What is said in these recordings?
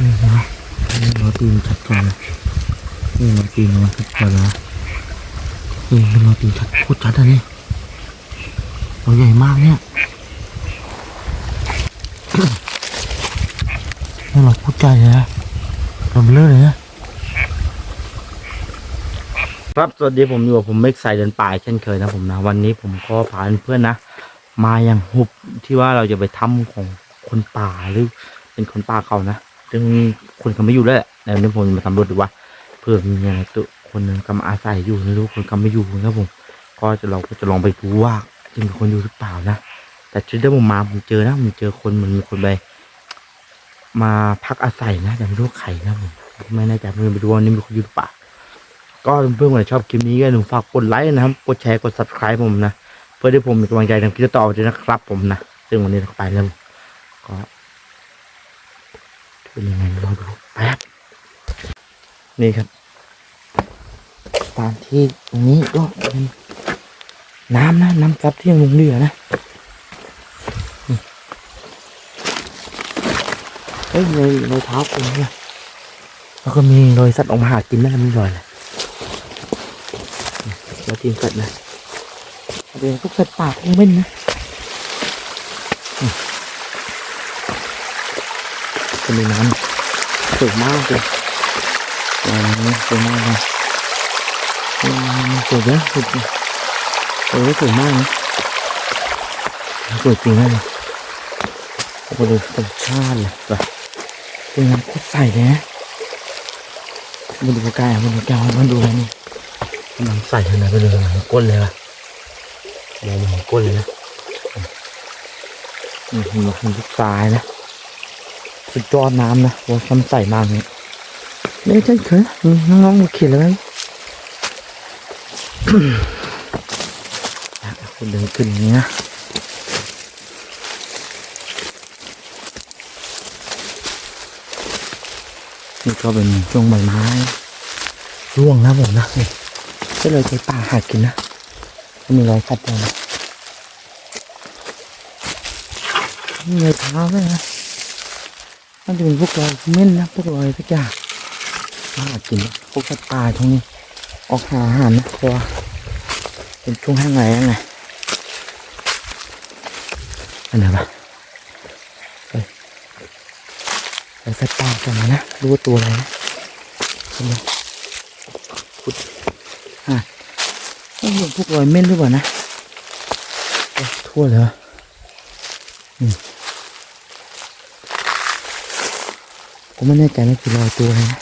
นี่เห็นไหมนี่เราตีนชัดกันนี่เราตีนมันชัดกันเลยนี่เราตีนชัดโคตรชัดอันนี้ตัวใหญ่มากเนี่ยนี่เราพูดใจเลยนะเราเบลอเลยนะครับ สวัสดีผมอยู่กับผมเมกไซเดินป่าเช่นเคยนะผมนะ วันนี้ผมขอพาเพื่อนนะ มาอย่างหุบที่ว่าเราจะไปถ้ำของคนป่าหรือเป็นคนป่าเขานะ ซึ่งคนเขาไม่อยู่แล้วแหละในวันนี้ผมมาสำรวจดูว่าเพื่อมีอะไรตัวคนหนึ่งกำลังอาศัยอยู่ไม่รู้คนกำไม่อยู่นะครับผมก็จะเราก็จะลองไปดูว่าจะมีคนอยู่หรือเปล่านะแต่ชุดที่ผมมาผมเจอนะผมเจอคนเหมันมีคนไปมาพักอาศัยนะแต่ไม่รู้ใครนะผมไม่แน่ใจไม่ไปดูว่านี่มีคนอยู่หรือเปล่าก็เพื่อนๆคนไหนชอบคลิปนี้ก็หนูฝากกดไลค์นะครับกดแชร์กด subscribe ผมนะ เพื่อที่ผมมีกำลังใจทำคลิปต่อไปด้วยนะครับผมนะ ซึ่งวันนี้เราไปแล้วก็ เป็นยังไงเราดูแป๊บนี่ครับสถานที่ตรงนี้ก็เป็นน้ำนะ น้ำซับที่ยังลงเรือนะนี่เฮ้ยรอยรอยเท้าคนเนี่ยแล้วก็มีรอยสัตว์ออกมาหากินนะมีรอยอะไรแล้วทีมสัตว์นะเป็นพวกสัตว์ป่าพวกเม่นนะอืม จะมีน้ำสวยมากเลยน้ำสวยมากเลยสวยนะสวยจริงเออสวยมากนะสวยจริงนะเนี่ยโอ้โหดูธรรมชาติเลยแบบเป็นน้ำโคตรใสเลยนะมาดูกล้ๆมาดูใกล้ๆมาดูอะไรนี่น้ำใสขนาดไปเลยหางก้นเลยว่ะมองหางก้นเลยนะอืมมันมันลูกทรายนะ สุดยอดน้ำนะว่าน้ำใสมากเนี่ยไม่ใช่เคยน้องๆมาเขียนแล้วไหมอะคุณเดินขึ้นอย่างนี้นะนี่ก็เป็นช่วงใบไม้ร่วงนะผมนะนี่ก็เลยไปป่าหากินนะก็มีรอยสัตว์ด้วยนะมีรอยเท้าด้วยนะ น่าจะเป็นพวกรอยเม่นนะพวกรอยสักอย่างมาหากินนะพวกสัตว์ป่าตรงนี้ ออกหาอาหารนะเพราะว่าเป็นช่วงแห้งแล้งไงอันไหนวะไปไปสัตว์ป่ากันนะรู้ว่าตัวอะไรนะเห็นไหมไม่เห็นพวกรอยเม่นหรือเปล่านะทั่วเลยอืม ผมไม่แน่ใจนะคือรอยตัวอะไรนะ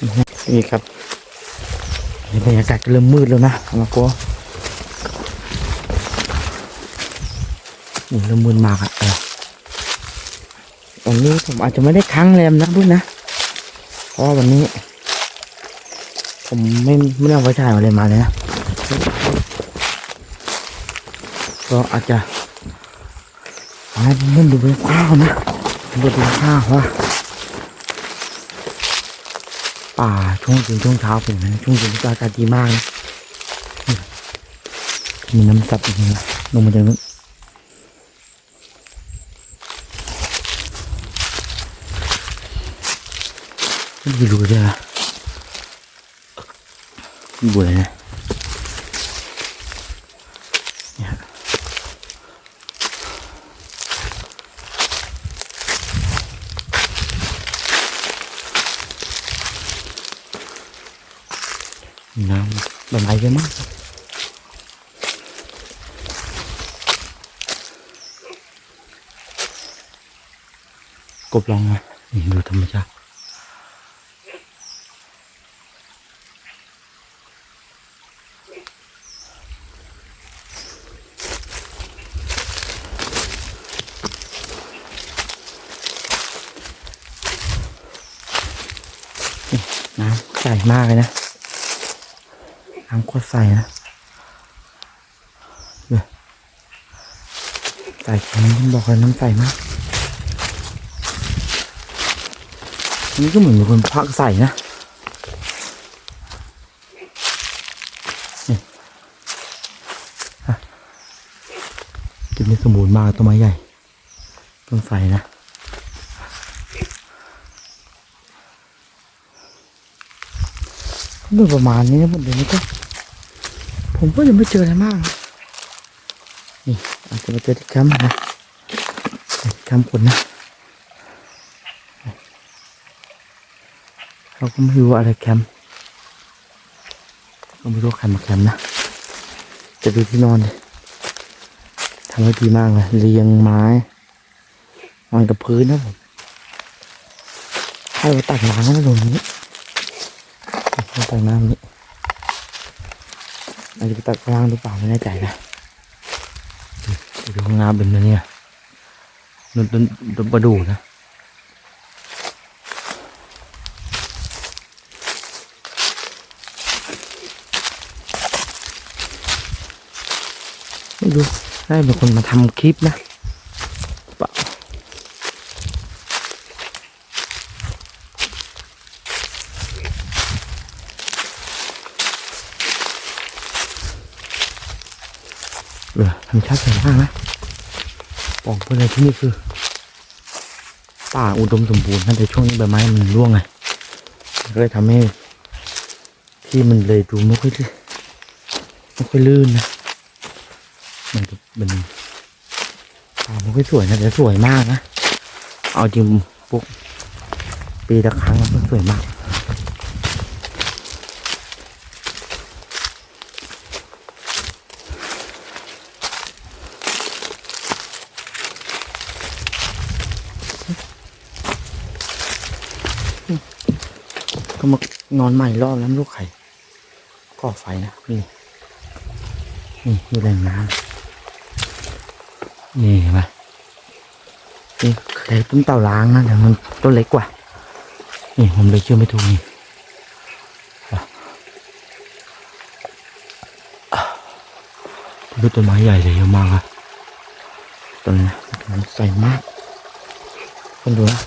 อืมนี่ครับนี่บรรยากาศก็เริ่มมืดแล้วนะแล้วก็นี่เริ่มมืดมากอะเออวันนี้ผมอาจจะไม่ได้ค้างแรมนะเพื่อนนะ เพราะว่าวันนี้ ผมไม่ไม่ได้เอาไฟฉายมาเลยมาเลยนะ ก็อาจจะ เอาให้เพื่อนดูไปข้าวนะดูไปข้าวว่าป่าช่วงเย็นช่วงเช้าเป็นอย่างนั้นช่วงเย็นอากาศดีมากนะมีน้ำซับอย่างนี้นะลงมาจากนู้นไม่ได้รู้เลยนะบุอะไรนะเนี่ยน้ำใบไม้เยอะมาก กบลองมานี่ดูธรรมชาติน้ำใสมากเลยนะน้ำโคตรใสนะเนี่ยใสจริงบอกเลยน้ำใสมาก นี่ก็เหมือนมีคนพักใส่นะนี่อะกินนนี้สมบูรณ์มากต้นไม้ใหญ่ ต้นไทรนะก็ดูประมาณนี้นะผมเดี๋ยวนี้ก็ ผมก็ยังไม่เจออะไรมาก นี่อาจจะมาเจอที่แคมป์นะแคมป์คนนะ เราก็ไม่รู้ว่าอะไรแคมป์ก็ไม่รู้ใครมาแคมป์นะ จะดูที่นอนดิทำไว้ดีมากเลยเรียงไม้นอนกับพื้นนะผมให้เราตักน้ำให้ลงนี้ให้ตักน้ำนี้อาจจะไปตักล่างหรือเปล่าไม่แน่ใจนะดูข้างล่างเป็นนะเนี่ยนนต้นต้นประดู่นะ ไม่รู้ได้เป็นคนมาทำคลิปนะเปล่าเออธรรมชาติสวยมากนะบอกเพื่อนที่นี่คือ ป่าอุดมสมบูรณ์นแต่ช่วงนี้ใบไม้มันร่วงไงก็เลยทำให้ที่มันเลยดูไม่ค่อยไม่ค่อยลื่นนะ มันจะเป็นป่าไม่ค่อยสวยนะแต่สวยมากนะเอาจริงปุ๊กปีละครั้งมันสวยมากก็มานอนใหม่รอบแล้วไม่รู้ใครก่อไฟนะนี่นี่มีแหล่งน้ำ นี่เห็นไหมนี่เคยต้นเต่าล้างนะแต่มันต้นเล็กกว่า นี่ผมเลยเชื่อไม่ถูกนี่ดูต้นไม้ใหญ่เลยเยอะมากอะต้นนี้มันใส่มากคนดูนะ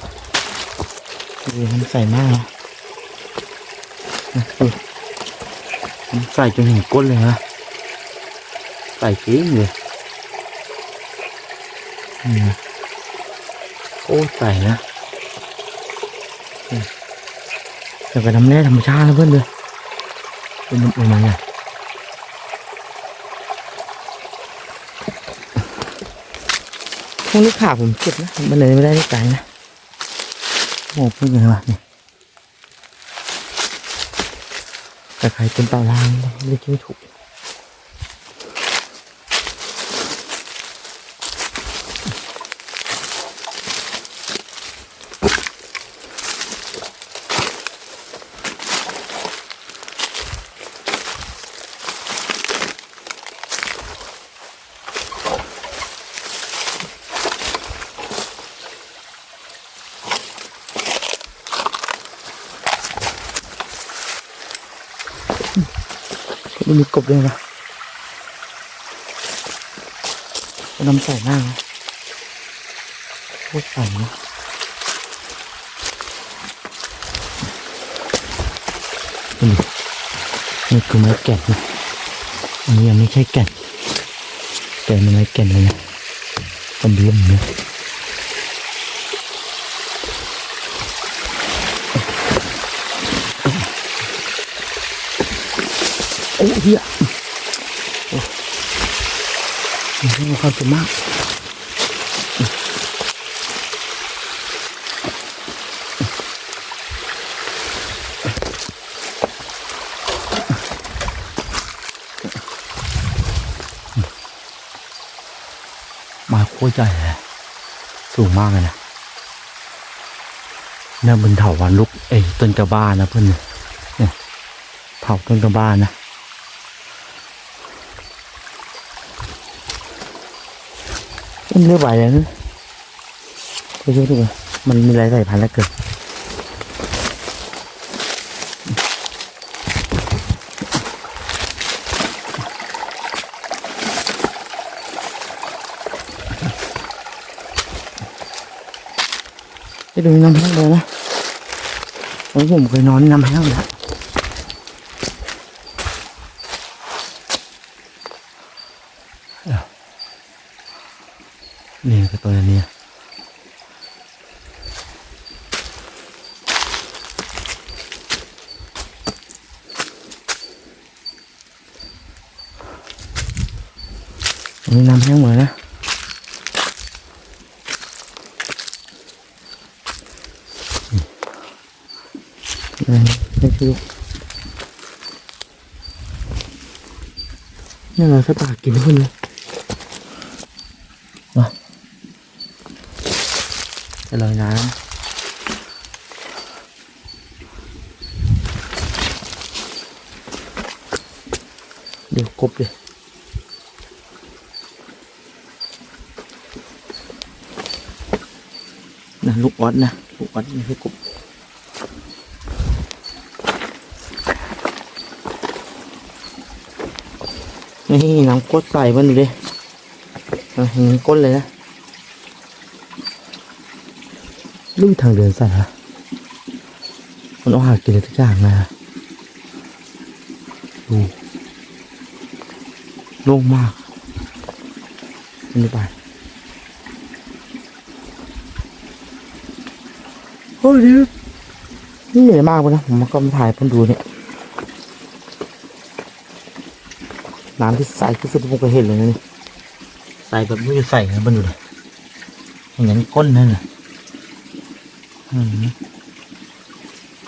ดูมันใส่มากนะผมใส่จนเห็นก้นเลยนะใส่จริงเลย โอ้ใส่นะแต่เป็นน้ำแร่ธรรมชาตินะเพื่อนเลยเป็นน้ำอุ่นมันไงพวกนี้ขาผมเจ็บนะมันเลยไม่ได้ได้ไกลนะโอ้พูดยังไงวะเนี่ยแต่ใครเป็นตารางเรียกไม่ถูก ไม่มีกบเลยนะน้ำใสมากนะโคตรใส่นะนี่นี่คือไม้แก่นนะอันนี้ยังไม่ใช่แก่นแต่มันไม้แก่นเลยนะมันเลี่ยมเนื้อ โอ้เฮียโอ้มีความสุขมากมาโคตรใหญ่เลยสูงมากเลยนะเนี่ยบนเถาวันลุกเอ้ยต้นกระบ้านะเพื่อนเนี่ยเนี่ยเถาต้นกระบ้านะ มันเลือกใบเลยนะไปดูดูมันมีหลายสายพันธุ์แล้วเกิดไปดูน้ำแห้งเลยนะโอ้ผมเคยนอนน้ำแห้งแล้ว นี่ก็ตัวนี้ อันนี้น้ำแห้งหมดเลยนะนี่นี่นี่คือนี่เราสัตว์ป่ากินทุกคนเลูกออดนะ ลูกออดนี่คือกบนี่น้ำกดใส่มันดูดิอะเห็นก้นเลยนะลูกทางเดินสัตว์ฮะมันต้องหากินอะไรสักอย่างนะดูโล่งมากนี่ไป โอ้ยนี่นี่เหนื่อยมากเลยนะผมก็มาถ่ายเพิ่นดูเนี่ยน้ำที่ใสที่สุดที่ผมเคยเห็นเลยนะนี่ใสแบบไม่รู้จะใส่นะเพิ่นดูเลยเห็นอย่างก้นนั่นน่ะอืม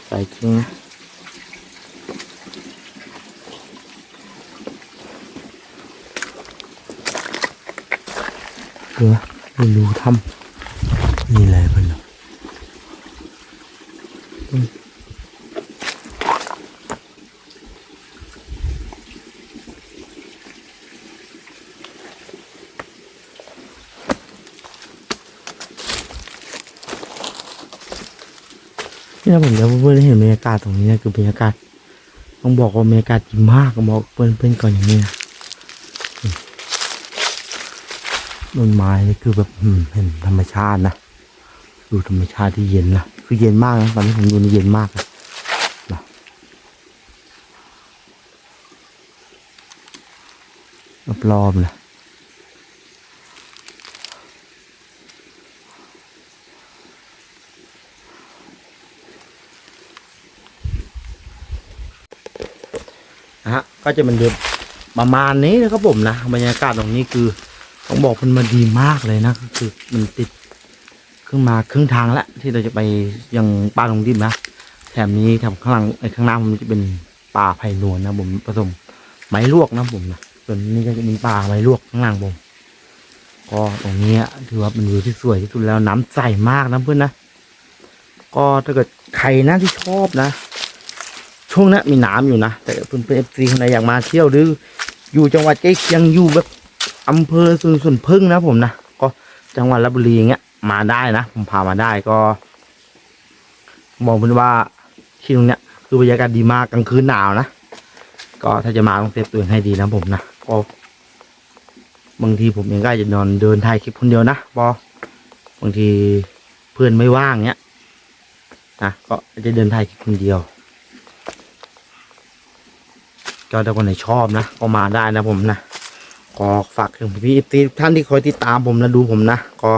ใส่จริงนะเกลือไม่รู้ทำนี่อะไรเพิ่นเน นี่นะผมจะเพื่อนๆได้เห็นบรรยากาศตรงนี้นะคือบรรยากาศต้องบอกว่าบรรยากาศดีมากบอกเพื่อนเพื่อนๆก่อนอย่างนี้นะต้นไม้นี่คือแบบเห็นธรรมชาตินะดูธรรมชาติที่เย็นนะคือเย็นมากนะตอนที่ผมดูนี่เย็นมากนะรอบๆนะนะฮะ ก็จะเป็นเดือนประมาณนี้นะครับผมนะบรรยากาศตรงนี้คือต้องบอกมันมาดีมากเลยนะก็คือมันติดขึ้นมาครึ่งทางแล้วที่เราจะไปยังป่าลงดินนะแถมนี้แถมข้างหลังไอ้ข้างหน้าผมจะเป็นป่าไผ่นวลนะผมผสมไม้ลวกนะผมนะส่วนนี้ก็จะเป็นป่าไม้ลวกข้างหลังผมก็ตรงนี้ถือว่าเป็นวิวที่สวยที่สุดแล้วน้ำใสมากนะเพื่อนนะก็ถ้าเกิดใครนะที่ชอบนะ ช่วงนี้มีน้ำอยู่นะ แต่เพื่อนเอฟซีคนไหนอยากมาเที่ยวหรือ อยู่จังหวัดใกล้เคียงอยู่แบบอำเภอส่วนส่วนพึ่งนะผมนะก็จังหวัดลบบุรีอย่างเงี้ยมาได้นะผมพามาได้ก็บอกเพื่อนว่าที่ตรงเนี้ยคือบรรยากาศดีมากกลางคืนหนาวนะก็ถ้าจะมาต้องเซฟตัวเองให้ดีนะผมนะก็บางทีผมเองก็จะนอนเดินถ่ายคลิปคนเดียวนะเพอบางทีเพื่อนไม่ว่างเงี้ยนะก็จะเดินถ่ายคลิปคนเดียว ก็ถ้าคนไหนชอบนะก็มาได้นะผมนะก็ฝากถึงพี่ทุกท่านที่คอยติดตามผมนะดูผมนะก็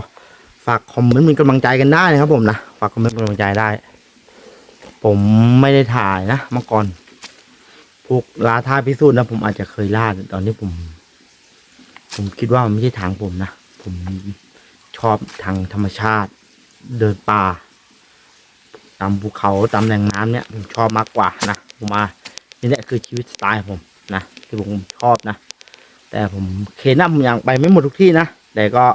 ฝากคอมเมนต์เป็นกำลังใจกันได้นะครับผมนะฝากคอมเมนต์เป็นกำลังใจได้ ผมไม่ได้ถ่ายนะเมื่อก่อนพวกลาท่าพิสูจน์นะผมอาจจะเคยล่าแต่ตอนนี้ผม ผมคิดว่ามันไม่ใช่ทางผมนะผมชอบทางธรรมชาติ เดินป่าตามภูเขาตามแหล่งน้ำเนี่ยผมชอบมากกว่านะผมมา นี่แหละคือชีวิตสไตล์ผมนะที่ผมชอบนะ แต่ผมเคนะผมยังไปไม่หมดทุกที่นะ แต่ก็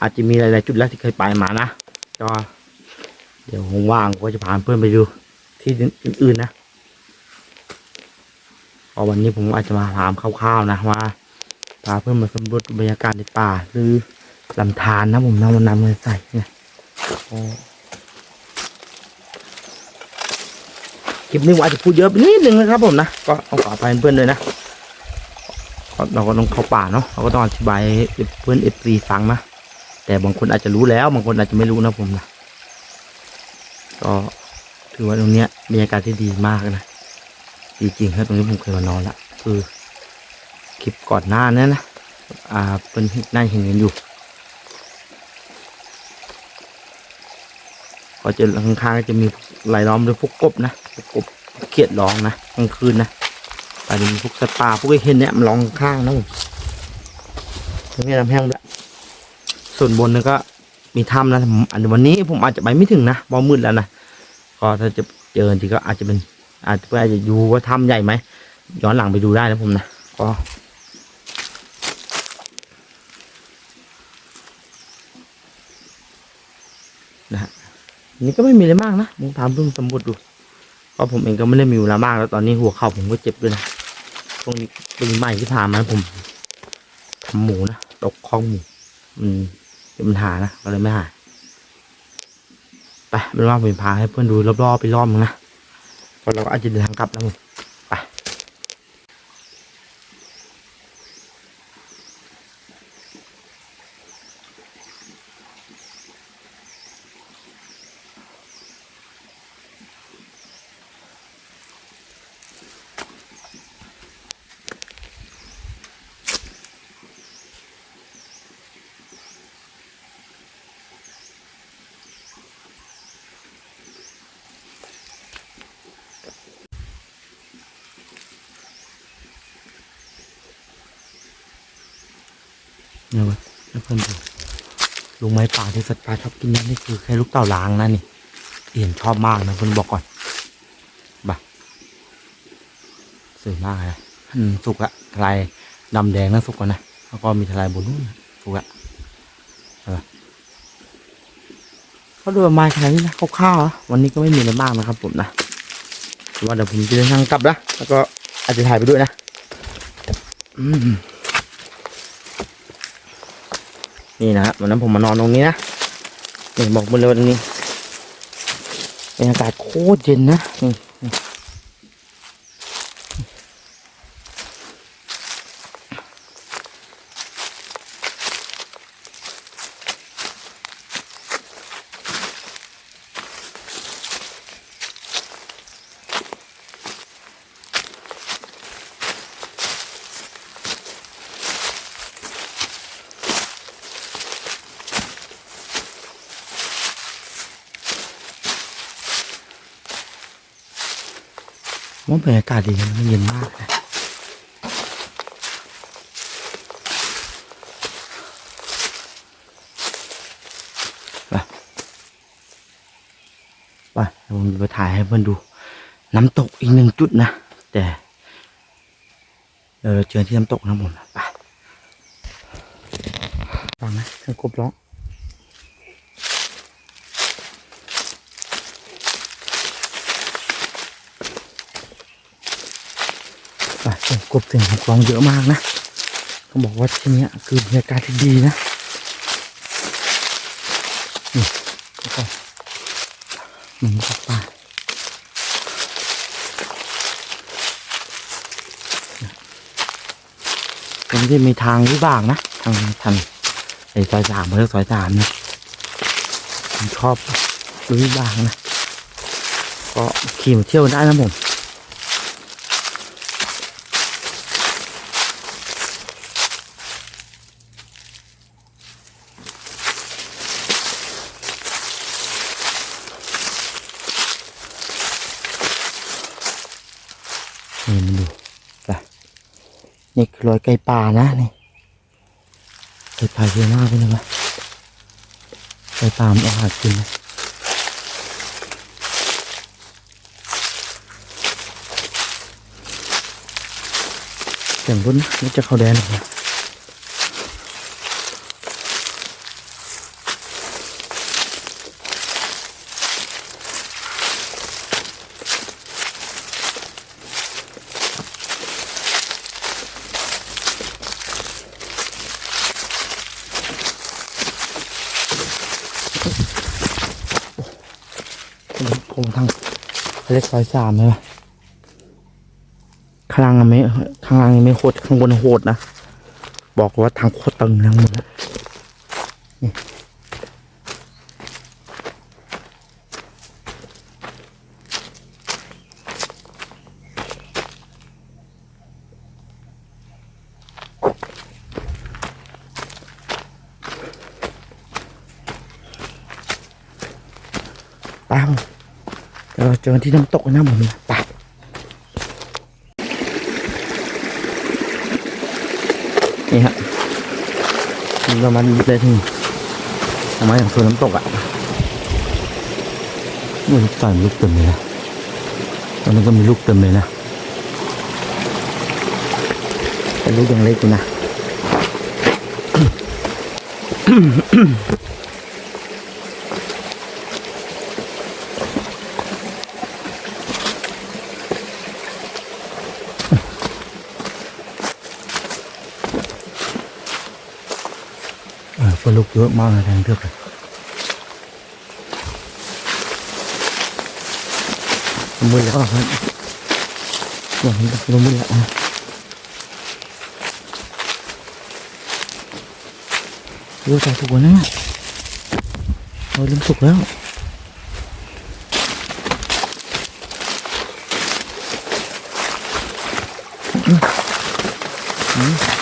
อาจจะมีหลายๆจุดแล้วที่เคยไปมานะก็เดี๋ยวผมว่างก็จะพาเพื่อนไปดูที่อื่นๆนะก็วันนี้ผมอาจจะมาถามคร่าวๆนะว่าพาเพื่อนมาสำรวจบรรยากาศในป่า หรือลำธารนะผมนำมันำเลยใส่เนี่ย คลิปนี้ผมอาจจะพูดเยอะนิดนึงนะครับผมนะ ก็ต้องขออภัยเพื่อนด้วยนะเราก็ต้องเข้าป่าเนาะเราก็ต้องอธิบายเพื่อนเอฟซีฟังนะ แต่บางคนอาจจะรู้แล้วบางคนอาจจะไม่รู้นะผมนะก็ถือว่าตรงเนี้ยบรรยากาศที่ดีมากนะดีจริงครับตรงนี้ผมเคยมานอนละคือคลิปก่อนหน้านั้นนะอ่าเป็นน่าเห็นกันอยู่ ก็จะข้างๆก็จะมีรายล้อมด้วยพวกกบนะพวกกบเขียดร้องนะกลางคืนนะอาจจะมีพวกสัตว์ป่าพวกไอ้เห็นเนี่ยมันร้องข้างนะผมตรงนี้ลำแห้งด้วส่วนบนนี่ก็มีถ้ำนะอันวันนี้ผมอาจจะไปไม่ถึงนะเพราะมืดแล้วนะก็ถ้าจะเจอทีก็อาจจะเป็น อาจจะอาจจะดูว่าถ้ำใหญ่ไหมย้อนหลังไปดูได้นะผมนะก็นะฮะ นนี่ก็ไม่มีอะไรมากนะผมถามเพิ่งสำรวจดูเพราะผมเองก็ไม่ได้มีเวลามากแล้วตอนนี้หัวเข่าผมก็เจ็บด้วยนะช่วงนี้ปีใหม่ที่ผ่านมาผมทำหมูนะตกคลองหมูมันเป็นปัญหานะก็เลยไม่หายไปเป็นว่าผมพาให้เพื่อนดูรอบๆไปรอบนึงนะพอเราก็อาจจะเดินทางกลับแล้วมึงไปเนี่ยเว้ยให้เพื่อนดูลุงไม้ป่าที่ สัตว์ป่าชอบกินนั่นนี่คือแค่ลูกเต่าล้างนะนี่เอียนชอบมากนะเพื่อนบอกก่อนบ่ะสวยมากเลยสุกอะทลายดำแดงนะสุกก่อนนะแล้วก็มีทลายบนนู้นสุกอะเขาดูประมาณขนาดนี้นะคร่าวๆวันนี้ก็ไม่มีอะไรมากนะครับ ผมนะแต่ว่าเดี๋ยวผมจะเดินทางกลับนะแล้วก็อาจจะถ่ายไปด้วยนะอืมนี่นะฮะวันนั้นผมมานอนตรงนี้นะ นี่บอกบนเลยวันนี้บรรยากาศโคตรเย็นนะนี่ ว่าบรรยากาศดีนะมันเย็นมากนะไปไปเดี๋ยผมจะไปถ่ายให้เพื่อนดู น้ำตกอีกหนึ่งจุดนะ แต่เดี๋ยวเราเจอที่น้ำตกนะผมไปฟังนะเสียงกบร้อง อะเสียง กบเสียงกลองเยอะมากนะต้องบอกว่าที่นี้คือบรรยากาศที่ดีนะนี่ก็หมันกับป่าตรงที่มีทางวิบากนะ ทางทันไอ้ซอยสามเรียกซอยสามนะผมชอบวิบากนะ ก็ขี่มาเที่ยวได้นะผม นี่มันดูไป นี่คือรอยไก่ป่านะนี่ไก่ป่าเยอะมากเลยนะไก่ป่ามันเอาหากินนะเสียงรุ่นนี่จะเข้าแดนหรอนะ คงทางเล็กซอยสามเลยวะข้างล่างไม่ข้างล่างยังไม่โคตรข้างบนโหดนะ บอกว่าทางโคตรตึงทั้งหมดนะ เดี๋ยวเราเจอกันที่น้ำตกนนะผมไปนี่ฮะนี่ประมาณเลยถึงประมาณอย่างโซนน้ำตกอะนี่ลูกตาลลูกเต็มเลยนะตอนนั้นก็มีลูกเต็มเลยนะแต่ลูกยังเล็กอยู่นะ เอ อปลาลูกเยอะมากเลยแทงเทือกเลยมือแล้วครับอย่างนี้ก็มือแล้วนะเรู้ใจถูกกว่านะเราลืมสุกแล้วอืมอืม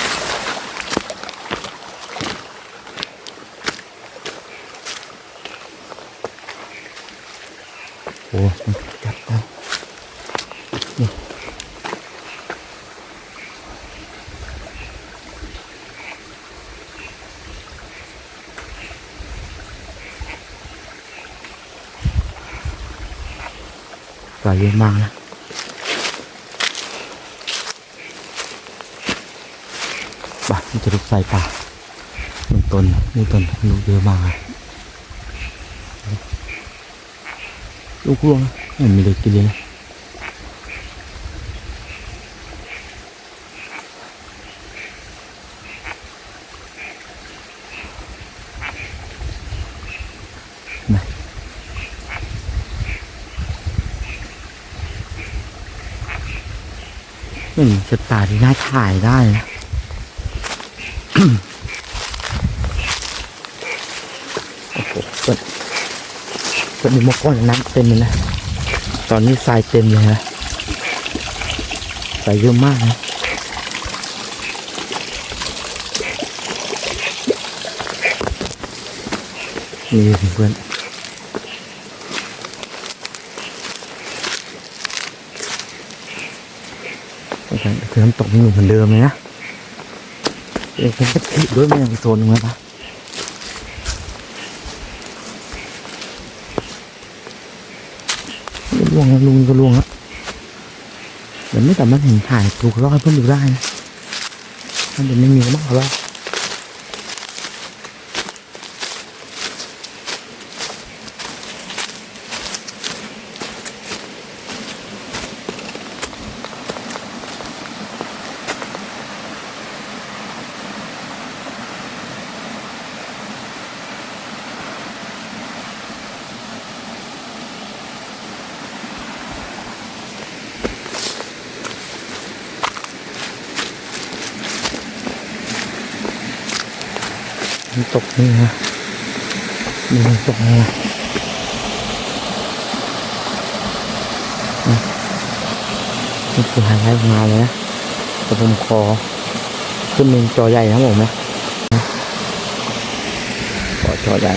โอ้มันจับได้นี่ปลาเยอะมากนะบ้ามันจะลุกใส่ปลาหนึ่งต้นนึ่ต้นลูกเยอะมากอะ ลูกร่วงไม่มีเลยกินเลยนะนะไม่มีสตาที่น่าถ่ายได้นะโอ้โหเปิด ก็มีมอก่อนน้ำเต็มเลยนะ ตอนนี้ทรายเต็มเลยนะทรายเยอะมากนะนี่เพื่อนคือน้ำตกมันอยู่เหมือนเดิมเลยนะเองเป็นกะทิด้วยมันยังโซนตรงนั้นปะ วงแล้วลุงก็ลวงแล้วเดี๋ยวไม่สามารถเห็นถ่ายถูกรอดเพิ่มดูได้นะมันจะไม่มีก็มากหรอก ตกนี่นะนี่มันตกนี่นะนี่คือหายไรของงานเลยนะแต่ผมขอขึ้นเป็นจอใหญ่นะผมนะขอจอใหญ่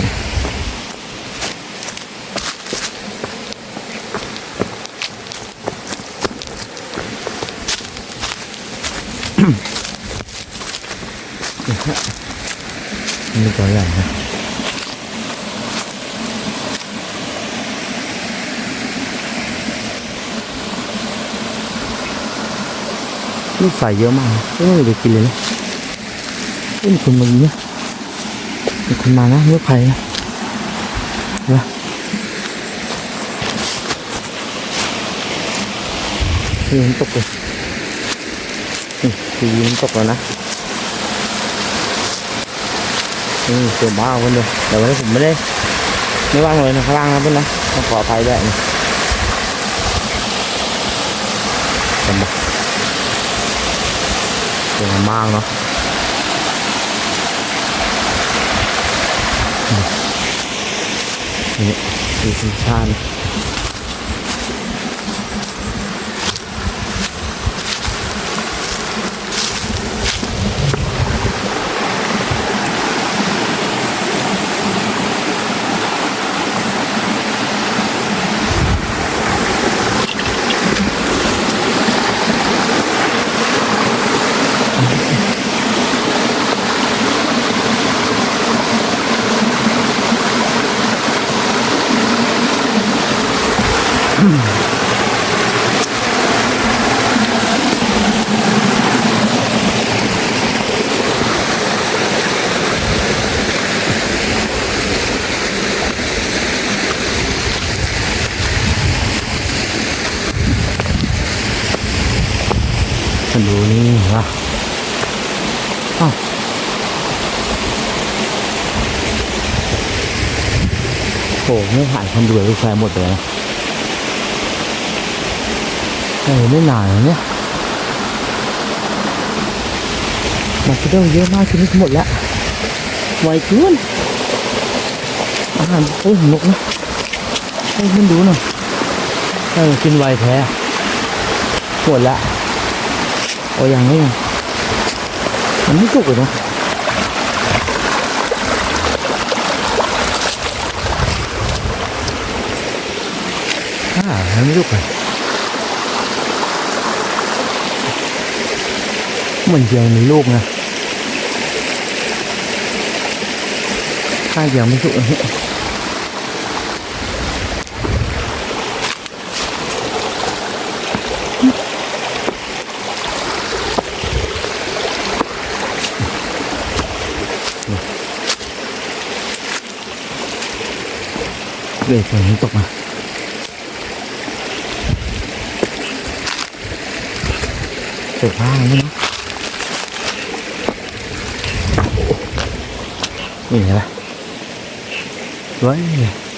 นี่จอใหญ่นะ ลูกใส่เยอะมากไม่ไม่ได้กินเลยนะเอ้ยมีคนมายิงนะมีคนมานะเมื่อใครนะนะนี่มันตกเลยนี่คือยิงตกแล้วนะนี่เสือบ้าคนเดียวแต่วันนี้ผมไม่ได้ไม่ว่างเลยนะข้างล่างนะเพื่อนนะขออภัยด้วยนะสมบัติ วยมากเนาะนี่คือธรรมชาตินะ มาดูนี่ว่ะอ้าวโห ไม่หยคนดูลูกแฟนหมดเลยเออไม่นานแล้วเนี่ยมันก็ต้องเยอะมากชนิดหมดแล้วไวเกินอาหารเอ้ยนกนะให้มันดูหน่อยเออกินไวแท้หมดล้วโอ้ยังไม่ยังมันไม่สุกเลยเนาะ อ่ามันไม่สุกเลยเหมือนยัง มีลูกนะถ้ายังไม่สุก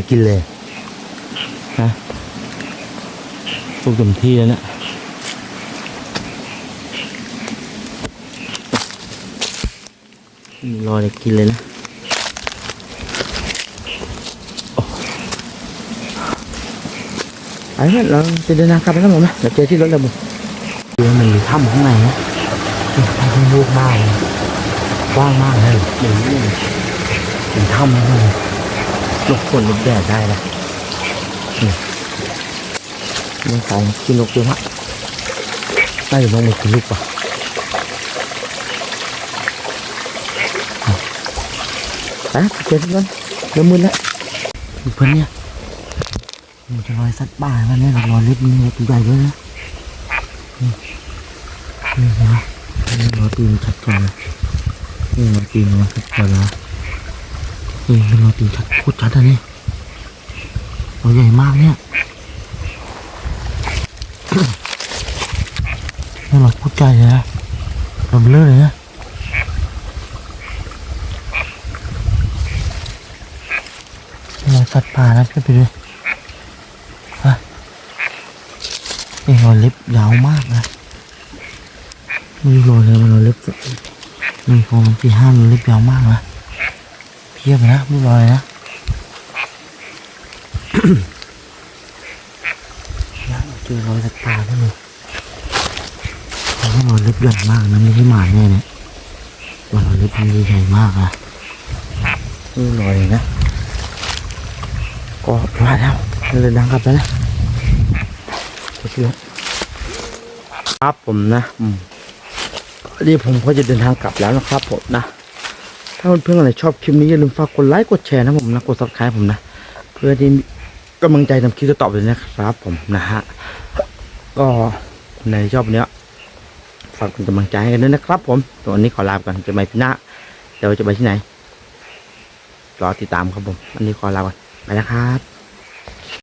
เลยเลยฝ นมันตกมาเสื้อผ้านี่เนาะนี่ไงล่ะสวยอืมมาผมว่าไม่ได้กินเลยนะลูกเต็มที่แล้วเนะนี่รอเลยกินเลยนะโอ้ไปเพื่อนเราจะเดินทางกลับไปแล้วผมนะเดี๋ยวเจอที่รถแล้วผมดูมันมีถ้ำข้างในนะนี่ถ้ำลูกมากเลยกว้างมากเลยเดี๋ยวนี้เป็นถ้ำเลยหลบฝนหลบแดดได้นะมันใส่กินลูกเยอะมากน่าจะลงมากินลูกป่ะ ปเจอที่นั่นเริ่มมืดแล้วเพื่อนเนี่ยมันจะลอยสัตว์ป่ามันเนี่ยลอยเล็บมันตัวใหญ่ด้วยนะนี่นะนี่รอยตีนชัดเจนเลยนี่รอยตีนมันชัดเจนเลยนี่เป็นรอยตีนชัดโคตรชัดอันนี้รอยใหญ่มากเนี่ยนี่มันพูดใจเลยนะลำเลื่อนเลยนะนี่มัน สัตว์ป่านะพี่ไปดูฮะนี่รอเล็บยาวมากนะม่รู้รอยเลยมันรอเล็บนี่ของมันที่ห้ามเล็บยาวมากนะเพียบนะไม่รอยนะยังเจอรอยสัตว์ป่าด้วยเลยเพราะว่าเราเล็บใหญ่มากนะไม่ใช่หมาแน่เนี่ยว่าเราเล็บมันใหญ่มากอะนี่ลอยนะ ก็พลาแล้วเราเดินทางกลับแล้วนะครับผมนะอันนี้ผมก็จะเดินทางกลับแล้วนะครับผมนะ ถ้าเพื่อนๆอะไรชอบคลิปนี้อย่าลืมฝากกดไลค์กดแชร์นะผมนะกดซับสไครต์ผมนะ เพื่อที่กำลังใจทำคลิปต่อไปนะครับ ผมนะฮะก็ในชอบเนี้ยฝากเป็นกำลังใจให้กันด้วยนะครับ ผมตัววันนี้ขอลาไปก่อนจะไปพี่หน้าเดี๋ยวจะไปที่ไหนรอติดตามครับผมวันนี้ขอลาก่อน ไปแล้วครับ